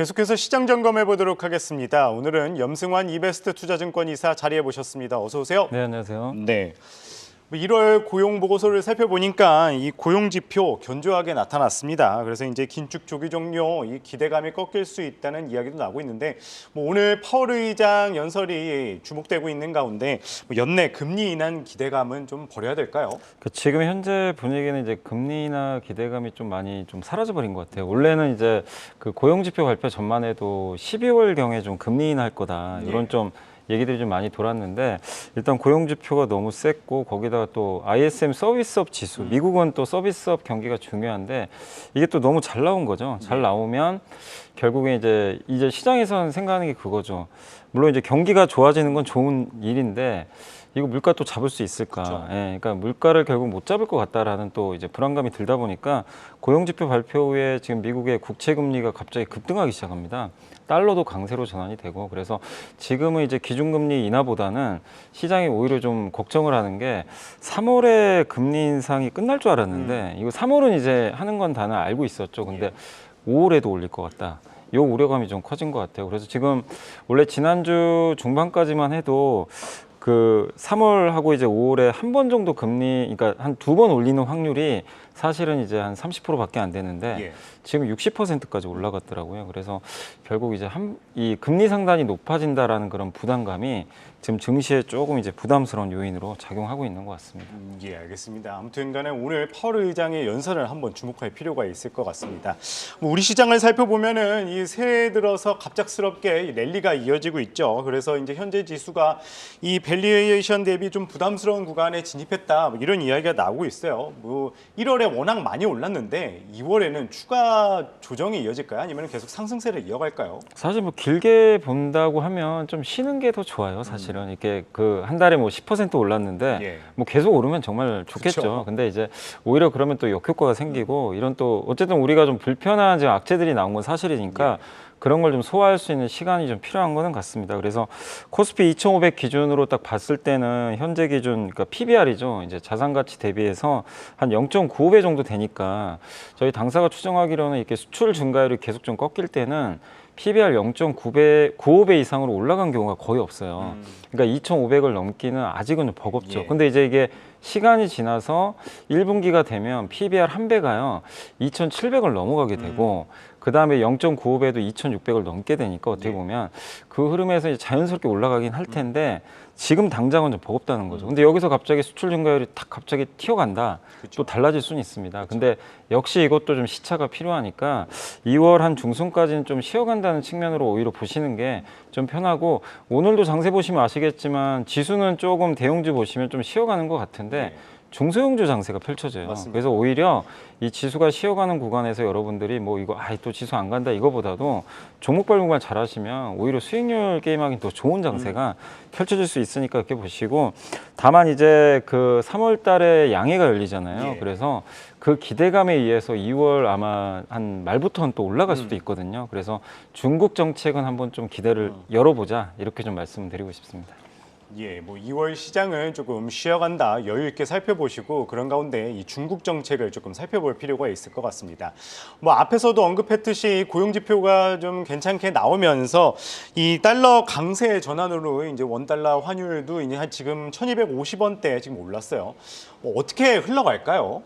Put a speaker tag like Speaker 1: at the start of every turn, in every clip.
Speaker 1: 계속해서 시장 점검해 보도록 하겠습니다. 오늘은 염승환 이베스트 투자증권 이사 자리해 보셨습니다. 어서 오세요.
Speaker 2: 네, 안녕하세요.
Speaker 1: 네. 1월 고용 보고서를 살펴보니까 이 고용 지표 견조하게 나타났습니다. 그래서 이제 긴축 조기 종료 이 기대감이 꺾일 수 있다는 이야기도 나오고 있는데 뭐 오늘 파월 의장 연설이 주목되고 있는 가운데 뭐 연내 금리 인한 기대감은 좀 버려야 될까요?
Speaker 2: 그 지금 현재 분위기는 이제 금리나 기대감이 좀 많이 좀 사라져 버린 것 같아요. 원래는 이제 그 고용 지표 발표 전만 해도 12월 경에 좀 금리 인할 거다 이런
Speaker 1: 예.
Speaker 2: 좀 얘기들이 좀 많이 돌았는데 일단 고용 지표가 너무 셌고 거기다가 또 ISM 서비스업 지수 미국은 또 서비스업 경기가 중요한데 이게 또 너무 잘 나온 거죠. 잘 나오면 결국에 이제 이제 시장에서는 생각하는 게 그거죠. 물론 이제 경기가 좋아지는 건 좋은 일인데 이거 물가 또 잡을 수 있을까?
Speaker 1: 그쵸.
Speaker 2: 예, 그러니까 물가를 결국 못 잡을 것 같다라는 또 이제 불안감이 들다 보니까 고용 지표 발표 후에 지금 미국의 국채 금리가 갑자기 급등하기 시작합니다. 달러도 강세로 전환이 되고 그래서 지금은 이제 기준금리 인하보다는 시장이 오히려 좀 걱정을 하는 게 3월에 금리 인상이 끝날 줄 알았는데 이거 3월은 이제 하는 건 다는 알고 있었죠. 근데 5월에도 올릴 것 같다. 요 우려감이 좀 커진 것 같아요. 그래서 지금 원래 지난주 중반까지만 해도 그 3월하고 이제 5월에 한 번 정도 금리, 그러니까 한 두 번 올리는 확률이 사실은 이제 한 30%밖에 안 되는데
Speaker 1: 예.
Speaker 2: 지금 60%까지 올라갔더라고요. 그래서 결국 이제 한, 이 금리 상단이 높아진다라는 그런 부담감이 지금 증시에 조금 이제 부담스러운 요인으로 작용하고 있는 것 같습니다.
Speaker 1: 음, 예, 알겠습니다. 아무튼간에 오늘 파월 의장의 연설을 한번 주목할 필요가 있을 것 같습니다. 뭐 우리 시장을 살펴보면은 이 새해 들어서 갑작스럽게 이 랠리가 이어지고 있죠. 그래서 이제 현재 지수가 이 밸류에이션 대비 좀 부담스러운 구간에 진입했다 뭐 이런 이야기가 나오고 있어요. 뭐 1월 에 워낙 많이 올랐는데 2월에는 추가 조정이 이어질까요? 아니면 계속 상승세를 이어갈까요?
Speaker 2: 사실 뭐 길게 본다고 하면 좀 쉬는 게 더 좋아요. 사실은 이렇게 그 한 달에 뭐 10% 올랐는데
Speaker 1: 예.
Speaker 2: 뭐 계속 오르면 정말 좋겠죠.
Speaker 1: 그쵸.
Speaker 2: 근데 이제 오히려 그러면 또 역효과가 생기고 이런 또 어쨌든 우리가 좀 불편한 지금 악재들이 나온 건 사실이니까 그런 걸 좀 소화할 수 있는 시간이 좀 필요한 거는 같습니다. 그래서 코스피 2,500 기준으로 딱 봤을 때는 현재 기준 그러니까 PBR이죠. 이제 자산 가치 대비해서 한 0.95배 정도 되니까 저희 당사가 추정하기로는 이렇게 수출 증가율이 계속 좀 꺾일 때는 PBR 0.9배, 95배 이상으로 올라간 경우가 거의 없어요. 그러니까 2,500을 넘기는 아직은 좀 버겁죠.
Speaker 1: 예.
Speaker 2: 근데 이제 이게 시간이 지나서 1분기가 되면 PBR 한 배가요 2,700을 넘어가게 되고 그 다음에 0.95배도 2,600을 넘게 되니까 어떻게
Speaker 1: 예.
Speaker 2: 보면 그 흐름에서 자연스럽게 올라가긴 할 텐데 지금 당장은 좀 버겁다는 거죠. 근데 여기서 갑자기 수출 증가율이 탁 갑자기 튀어간다.
Speaker 1: 그쵸.
Speaker 2: 또 달라질 수는 있습니다. 근데 역시 이것도 좀 시차가 필요하니까 2월 한 중순까지는 좀 쉬어간다는 측면으로 오히려 보시는 게 좀 편하고 오늘도 장세 보시면 아시겠지만 지수는 조금 대형주 보시면 좀 쉬어가는 것 같은데
Speaker 1: 네.
Speaker 2: 중소형주 장세가 펼쳐져요.
Speaker 1: 맞습니다.
Speaker 2: 그래서 오히려 이 지수가 쉬어가는 구간에서 여러분들이 뭐 이거 아이 또 지수 안 간다 이거보다도 종목 발굴만 잘하시면 오히려 수익률 게임하기 더 좋은 장세가 펼쳐질 수 있으니까 이렇게 보시고 다만 이제 그 3월 달에 양해가 열리잖아요.
Speaker 1: 예.
Speaker 2: 그래서 그 기대감에 의해서 2월 아마 한 말부터는 또 올라갈
Speaker 1: 음.
Speaker 2: 수도 있거든요. 그래서 중국 정책은 한번 좀 기대를
Speaker 1: 어.
Speaker 2: 열어보자 이렇게 좀 말씀드리고 싶습니다.
Speaker 1: 예, 뭐 2월 시장을 조금 쉬어간다 여유 있게 살펴보시고 그런 가운데 이 중국 정책을 조금 살펴볼 필요가 있을 것 같습니다. 뭐 앞에서도 언급했듯이 고용 지표가 좀 괜찮게 나오면서 이 달러 강세 전환으로 이제 원 달러 환율도 이제 한 지금 1,250원대 지금 올랐어요. 뭐 어떻게 흘러갈까요?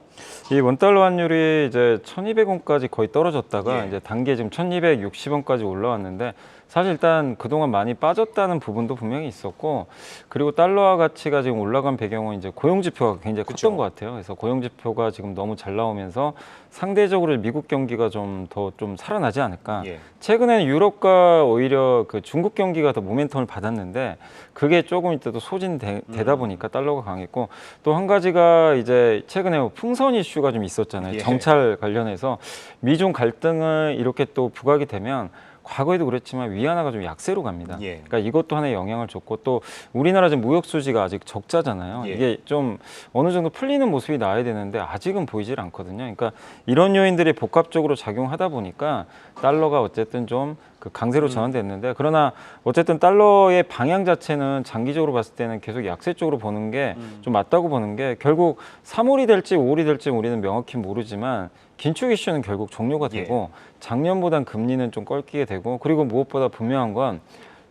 Speaker 2: 이 원달러 환율이 이제 1,200원까지 거의 떨어졌다가
Speaker 1: 예.
Speaker 2: 이제 단계 지금 1,260원까지 올라왔는데 사실 일단 그동안 많이 빠졌다는 부분도 분명히 있었고 그리고 달러화 가치가 지금 올라간 배경은 이제 고용 지표가 굉장히
Speaker 1: 그쵸.
Speaker 2: 컸던 것 같아요. 그래서 고용 지표가 지금 너무 잘 나오면서 상대적으로 미국 경기가 좀 더좀 살아나지 않을까.
Speaker 1: 예.
Speaker 2: 최근에는 유럽과 오히려 그 중국 경기가 더 모멘텀을 받았는데 그게 조금 있다도 소진되다 보니까 달러가 강했고 또 한 가지가 이제 최근에 뭐 풍선 이슈가 좀 있었잖아요.
Speaker 1: 예.
Speaker 2: 정찰 관련해서 미중 갈등을 이렇게 또 부각이 되면 과거에도 그랬지만 위안화가 좀 약세로 갑니다.
Speaker 1: 예.
Speaker 2: 그러니까 이것도 하나의 영향을 줬고 또 우리나라 지금 무역 수지가 아직 적자잖아요.
Speaker 1: 예.
Speaker 2: 이게 좀 어느 정도 풀리는 모습이 나야 되는데 아직은 보이질 않거든요. 그러니까 이런 요인들이 복합적으로 작용하다 보니까 달러가 어쨌든 좀 그 강세로 전환됐는데 그러나 어쨌든 달러의 방향 자체는 장기적으로 봤을 때는 계속 약세 쪽으로 보는 게 좀 맞다고 보는 게 결국 3월이 될지 5월이 될지 우리는 명확히 모르지만 긴축 이슈는 결국 종료가 되고 작년보단 금리는 좀 꺾이게 되고 그리고 무엇보다 분명한 건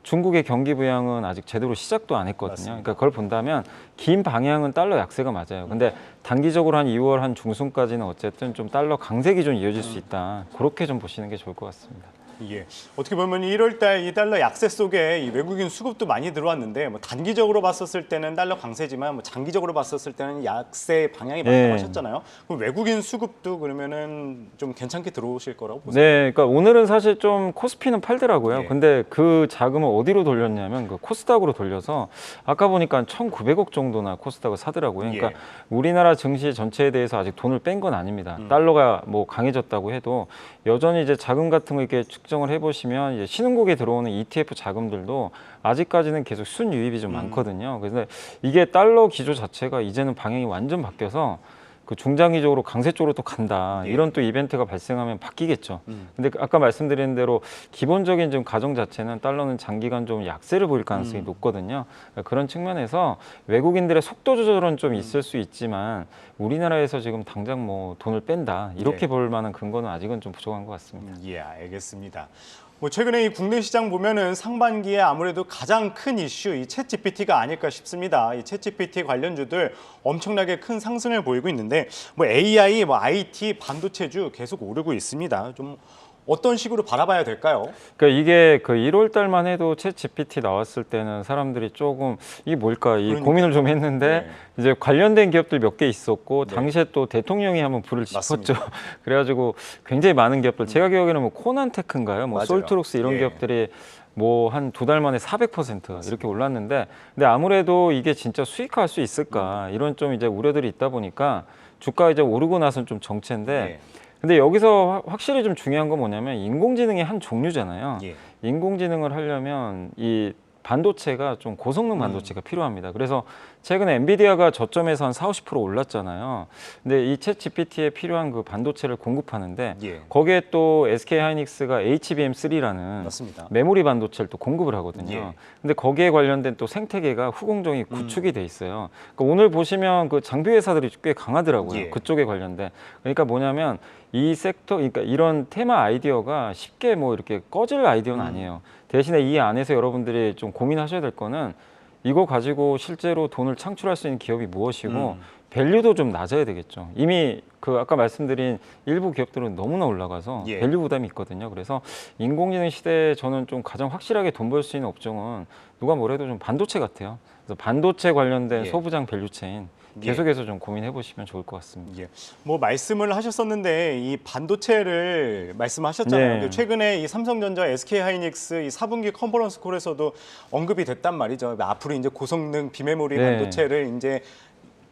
Speaker 2: 중국의 경기 부양은 아직 제대로 시작도 안 했거든요.
Speaker 1: 맞습니다.
Speaker 2: 그러니까 그걸 본다면 긴 방향은 달러 약세가 맞아요. 근데 단기적으로 한 2월 한 중순까지는 어쨌든 좀 달러 강세 기존 이어질 수 있다. 그렇게 좀 보시는 게 좋을 것 같습니다.
Speaker 1: 예. 어떻게 보면 1월 달 이 달러 약세 속에 이 외국인 수급도 많이 들어왔는데 뭐 단기적으로 봤었을 때는 달러 강세지만 뭐 장기적으로 봤었을 때는 약세 방향이 맞다고
Speaker 2: 네.
Speaker 1: 하셨잖아요. 그럼 외국인 수급도 그러면은 좀 괜찮게 들어오실 거라고 보세요.
Speaker 2: 네, 그러니까 오늘은 사실 좀 코스피는 팔더라고요.
Speaker 1: 예.
Speaker 2: 근데 그 자금을 어디로 돌렸냐면 그 코스닥으로 돌려서 아까 보니까 1,900억 정도나 코스닥을 사더라고요. 그러니까
Speaker 1: 예.
Speaker 2: 우리나라 증시 전체에 대해서 아직 돈을 뺀 건 아닙니다.
Speaker 1: 음.
Speaker 2: 달러가 뭐 강해졌다고 해도 여전히 이제 자금 같은 거 이렇게 측정을 해보시면 이제 신흥국에 들어오는 ETF 자금들도 아직까지는 계속 순유입이 좀
Speaker 1: 음.
Speaker 2: 많거든요. 그래서 이게 달러 기조 자체가 이제는 방향이 완전 바뀌어서 그 중장기적으로 강세 쪽으로 또 간다
Speaker 1: 예.
Speaker 2: 이런 또 이벤트가 발생하면 바뀌겠죠.
Speaker 1: 음.
Speaker 2: 근데 그 아까 말씀드린 대로 기본적인 좀 가정 자체는 달러는 장기간 좀 약세를 보일 가능성이
Speaker 1: 음.
Speaker 2: 높거든요. 그러니까 그런 측면에서 외국인들의 속도 조절은 좀 있을 수 있지만 우리나라에서 지금 당장 뭐 돈을 뺀다 이렇게
Speaker 1: 예.
Speaker 2: 볼 만한 근거는 아직은 좀 부족한 것 같습니다.
Speaker 1: 음, 예, 알겠습니다. 뭐 최근에 이 국내 시장 보면은 상반기에 아무래도 가장 큰 이슈 이 챗GPT가 아닐까 싶습니다. 이 챗GPT 관련주들 엄청나게 큰 상승을 보이고 있는데 뭐 AI, 뭐 IT, 반도체주 계속 오르고 있습니다. 좀 어떤 식으로 바라봐야 될까요?
Speaker 2: 그러니까 이게 그 1월 달만 해도 챗 GPT 나왔을 때는 사람들이 조금 이게 뭘까 이
Speaker 1: 그러니까요.
Speaker 2: 고민을 좀 했는데 이제 관련된 기업들 몇 개 있었고
Speaker 1: 네.
Speaker 2: 당시에 또 대통령이 한번 불을
Speaker 1: 맞습니다.
Speaker 2: 짚었죠. 그래가지고 굉장히 많은 기업들 제가 기억에는 뭐 코난테크인가요, 뭐
Speaker 1: 맞아요.
Speaker 2: 솔트록스 이런
Speaker 1: 예.
Speaker 2: 기업들이 뭐 한 두 달 만에 400% 이렇게 올랐는데 근데 아무래도 이게 진짜 수익화할 수 있을까
Speaker 1: 음.
Speaker 2: 이런 좀 이제 우려들이 있다 보니까 주가 이제 오르고 나서는 좀 정체인데
Speaker 1: 예.
Speaker 2: 근데 여기서 화- 확실히 좀 중요한 건 뭐냐면 인공지능의 한 종류잖아요.
Speaker 1: 예.
Speaker 2: 인공지능을 하려면 이 반도체가 좀 고성능 반도체가 필요합니다. 그래서 최근에 엔비디아가 저점에서 한 4, 50% 올랐잖아요. 근데 이 챗 GPT에 필요한 그 반도체를 공급하는데
Speaker 1: 예.
Speaker 2: 거기에 또 SK 하이닉스가 HBM3라는
Speaker 1: 맞습니다.
Speaker 2: 메모리 반도체를 또 공급을 하거든요.
Speaker 1: 예.
Speaker 2: 근데 거기에 관련된 또 생태계가 후공정이 구축이 돼 있어요. 그러니까 오늘 보시면 그 장비 회사들이 꽤 강하더라고요.
Speaker 1: 예.
Speaker 2: 그쪽에 관련된. 그러니까 뭐냐면 이 섹터, 그러니까 이런 테마 아이디어가 쉽게 뭐 이렇게 꺼질 아이디어는
Speaker 1: 음.
Speaker 2: 아니에요. 대신에 이 안에서 여러분들이 좀 고민하셔야 될 거는 이거 가지고 실제로 돈을 창출할 수 있는 기업이 무엇이고
Speaker 1: 음.
Speaker 2: 밸류도 좀 낮아야 되겠죠. 이미 그 아까 말씀드린 일부 기업들은 너무나 올라가서
Speaker 1: 예.
Speaker 2: 밸류 부담이 있거든요. 그래서 인공지능 시대에 저는 좀 가장 확실하게 돈 벌 수 있는 업종은 누가 뭐래도 좀 반도체 같아요. 그래서 반도체 관련된
Speaker 1: 예.
Speaker 2: 소부장 밸류 체인
Speaker 1: 예.
Speaker 2: 계속해서 좀 고민해 보시면 좋을 것 같습니다.
Speaker 1: 예. 뭐 말씀을 하셨었는데 이 반도체를 말씀하셨잖아요.
Speaker 2: 네.
Speaker 1: 최근에 이 삼성전자, SK 하이닉스 이 4분기 컨퍼런스 콜에서도 언급이 됐단 말이죠. 앞으로 이제 고성능 비메모리
Speaker 2: 네.
Speaker 1: 반도체를 이제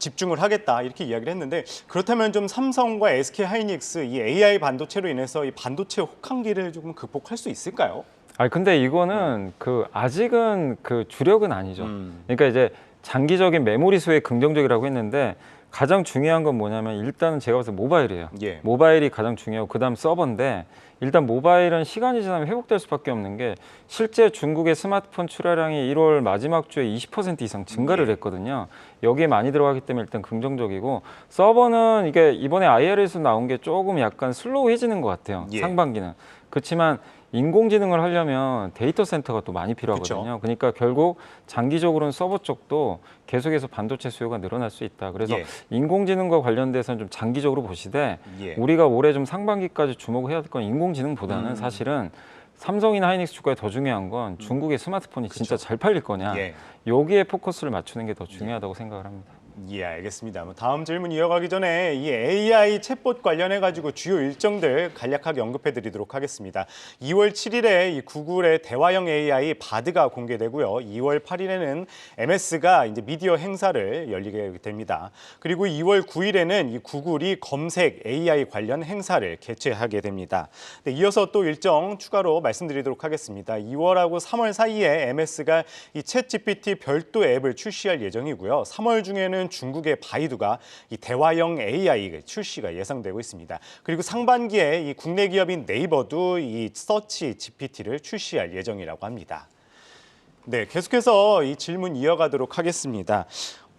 Speaker 1: 집중을 하겠다 이렇게 이야기를 했는데 그렇다면 좀 삼성과 SK 하이닉스 이 AI 반도체로 인해서 이 반도체 혹한기를 조금 극복할 수 있을까요?
Speaker 2: 아 근데 이거는 그 아직은 그 주력은 아니죠.
Speaker 1: 음.
Speaker 2: 그러니까 이제 장기적인 메모리 수에 긍정적이라고 했는데 가장 중요한 건 뭐냐면 일단은 제가 봤을 때 모바일이에요.
Speaker 1: 예.
Speaker 2: 모바일이 가장 중요하고 그다음 서버인데 일단 모바일은 시간이 지나면 회복될 수밖에 없는 게 실제 중국의 스마트폰 출하량이 1월 마지막 주에 20% 이상 증가를
Speaker 1: 예.
Speaker 2: 했거든요. 여기에 많이 들어가기 때문에 일단 긍정적이고 서버는 이게 이번에 IR에서 나온 게 조금 약간 슬로우해지는 것 같아요.
Speaker 1: 예.
Speaker 2: 상반기는. 그렇지만 인공지능을 하려면 데이터 센터가 또 많이 필요하거든요. 그러니까 결국 장기적으로는 서버 쪽도 계속해서 반도체 수요가 늘어날 수 있다. 그래서
Speaker 1: 예.
Speaker 2: 인공지능과 관련돼서는 좀 장기적으로 보시되
Speaker 1: 예.
Speaker 2: 우리가 올해 좀 상반기까지 주목해야 될건 인공지능보다는
Speaker 1: 음.
Speaker 2: 사실은 삼성이나 하이닉스 주가에 더 중요한 건 중국의 스마트폰이 진짜 잘 팔릴 거냐
Speaker 1: 예.
Speaker 2: 여기에 포커스를 맞추는 게 더 중요하다고 생각을 합니다.
Speaker 1: 예, 알겠습니다. 뭐 다음 질문 이어가기 전에 이 AI 챗봇 관련해 가지고 주요 일정들 간략하게 언급해 드리도록 하겠습니다. 2월 7일에 이 구글의 대화형 AI 바드가 공개되고요. 2월 8일에는 MS가 이제 미디어 행사를 열리게 됩니다. 그리고 2월 9일에는 이 구글이 검색 AI 관련 행사를 개최하게 됩니다. 네, 이어서 또 일정 추가로 말씀드리도록 하겠습니다. 2월하고 3월 사이에 MS가 이 챗GPT 별도 앱을 출시할 예정이고요. 3월 중에는 중국의 바이두가 이 대화형 AI 출시가 예상되고 있습니다. 그리고 상반기에 이 국내 기업인 네이버도 이 서치 GPT를 출시할 예정이라고 합니다. 네, 계속해서 이 질문 이어가도록 하겠습니다.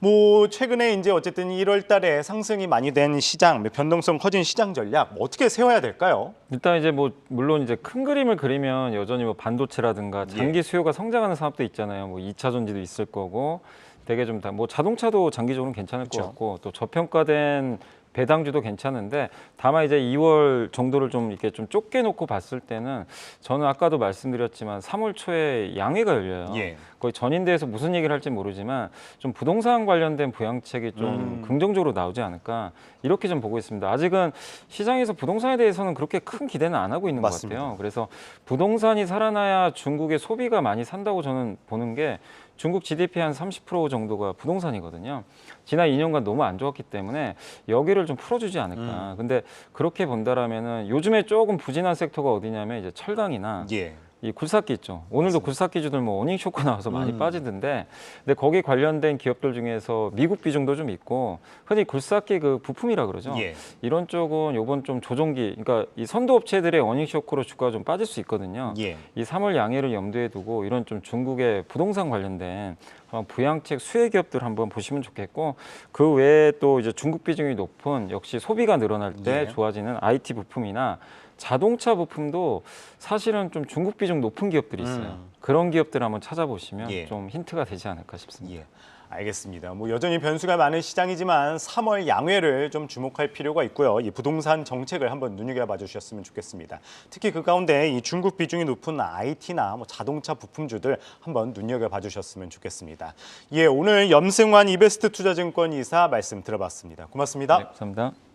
Speaker 1: 뭐 최근에 이제 어쨌든 1월 달에 상승이 많이 된 시장, 변동성 커진 시장 전략 뭐 어떻게 세워야 될까요?
Speaker 2: 일단 이제 뭐 물론 이제 큰 그림을 그리면 여전히 뭐 반도체라든가 장기 수요가 성장하는 산업도 있잖아요. 뭐 2차 전지도 있을 거고 되게 좀다뭐 자동차도 장기적으로 괜찮을
Speaker 1: 그쵸.
Speaker 2: 것 같고 또 저평가된 배당주도 괜찮은데 다만 이제 2월 정도를 좀 이렇게 좀 좁게 놓고 봤을 때는 저는 아까도 말씀드렸지만 3월 초에 양회가 열려요.
Speaker 1: 예.
Speaker 2: 거의 전인대에서 무슨 얘기를 할지 모르지만 좀 부동산 관련된 부양책이 좀
Speaker 1: 음.
Speaker 2: 긍정적으로 나오지 않을까 이렇게 좀 보고 있습니다. 아직은 시장에서 부동산에 대해서는 그렇게 큰 기대는 안 하고 있는
Speaker 1: 맞습니다.
Speaker 2: 것 같아요. 그래서 부동산이 살아나야 중국의 소비가 많이 산다고 저는 보는 게 중국 GDP 한 30% 정도가 부동산이거든요. 지난 2년간 너무 안 좋았기 때문에 여기를 좀 풀어주지
Speaker 1: 음.
Speaker 2: 않을까. 근데 그렇게 본다라면은 요즘에 조금 부진한 섹터가 어디냐면 이제 철강이나
Speaker 1: 예.
Speaker 2: 이 굴삭기 있죠. 오늘도 굴삭기주들 뭐 어닝 쇼크 나와서 많이
Speaker 1: 음.
Speaker 2: 빠지던데, 근데 거기 관련된 기업들 중에서 미국 비중도 좀 있고, 흔히 굴삭기 그 부품이라 그러죠.
Speaker 1: 예.
Speaker 2: 이런 쪽은 요번 좀 조종기, 그러니까 이 선도 업체들의 어닝 쇼크로 주가가 좀 빠질 수 있거든요.
Speaker 1: 예.
Speaker 2: 이 3월 양해를 염두에 두고 이런 좀 중국의 부동산 관련된 부양책 수혜 기업들 한번 보시면 좋겠고 그 외에 또 이제 중국 비중이 높은 역시 소비가 늘어날 때
Speaker 1: 예.
Speaker 2: 좋아지는 IT 부품이나 자동차 부품도 사실은 좀 중국 비중 높은 기업들이 있어요.
Speaker 1: 음.
Speaker 2: 그런 기업들 한번 찾아보시면
Speaker 1: 예.
Speaker 2: 좀 힌트가 되지 않을까 싶습니다.
Speaker 1: 예. 알겠습니다. 뭐 여전히 변수가 많은 시장이지만 3월 양회를 좀 주목할 필요가 있고요. 이 부동산 정책을 한번 눈여겨봐 주셨으면 좋겠습니다. 특히 그 가운데 이 중국 비중이 높은 IT나 뭐 자동차 부품주들 한번 눈여겨봐 주셨으면 좋겠습니다. 예, 오늘 염승환 이베스트 투자증권 이사 말씀 들어봤습니다. 고맙습니다.
Speaker 2: 네, 감사합니다.